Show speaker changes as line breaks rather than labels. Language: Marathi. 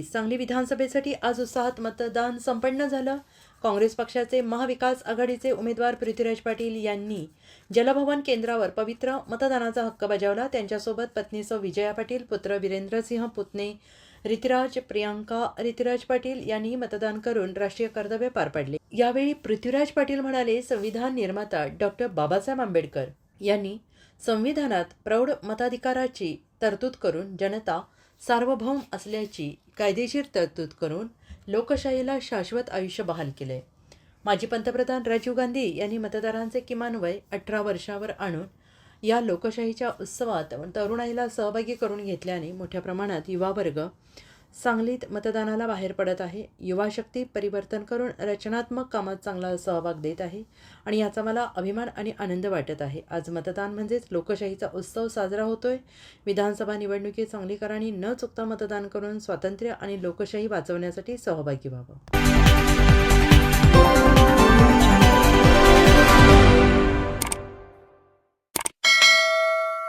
सांगली विधानसभेसाठी आज उत्साहात मतदान संपन्न झालं. काँग्रेस पक्षाचे महाविकास आघाडीचे उमेदवार पृथ्वीराज पाटील यांनी जलभवन केंद्रावर पवित्र मतदानाचा हक्क बजावला. त्यांच्यासोबत पत्नीसह विजया पाटील पुत्र वीरेंद्रसिंह पुतणे ऋतिराज प्रियांका ऋतिराज पाटील यांनी मतदान करून राष्ट्रीय कर्तव्य पार पाडले. यावेळी पृथ्वीराज पाटील म्हणाले संविधान निर्माता डॉक्टर बाबासाहेब आंबेडकर यांनी संविधानात प्रौढ मताधिकाराची तरतूद करून जनता सार्वभौम असल्याची कायदेशीर तरतूद करून लोकशाहीला शाश्वत आयुष्य बहाल केले माजी पंतप्रधान राजीव गांधी यांनी मतदारांचे किमान वय अठरा वर्षावर आणून या लोकशाहीच्या उत्सवात तरुणाईला सहभागी करून घेतल्याने मोठ्या प्रमाणात युवा वर्ग सांगलीत मतदानाला बाहेर पडत आहे. युवा शक्ती परिवर्तन करून रचनात्मक कामात चांगला सहभाग देत आहे आणि याचा मला अभिमान आणि आनंद वाटत आहे. आज मतदान म्हणजेच लोकशाहीचा उत्सव साजरा होतोय. विधानसभा निवडणुकीत सांगलीकरांनी न चुकता मतदान करून स्वातंत्र्य आणि लोकशाही वाचवण्यासाठी सहभागी व्हावं.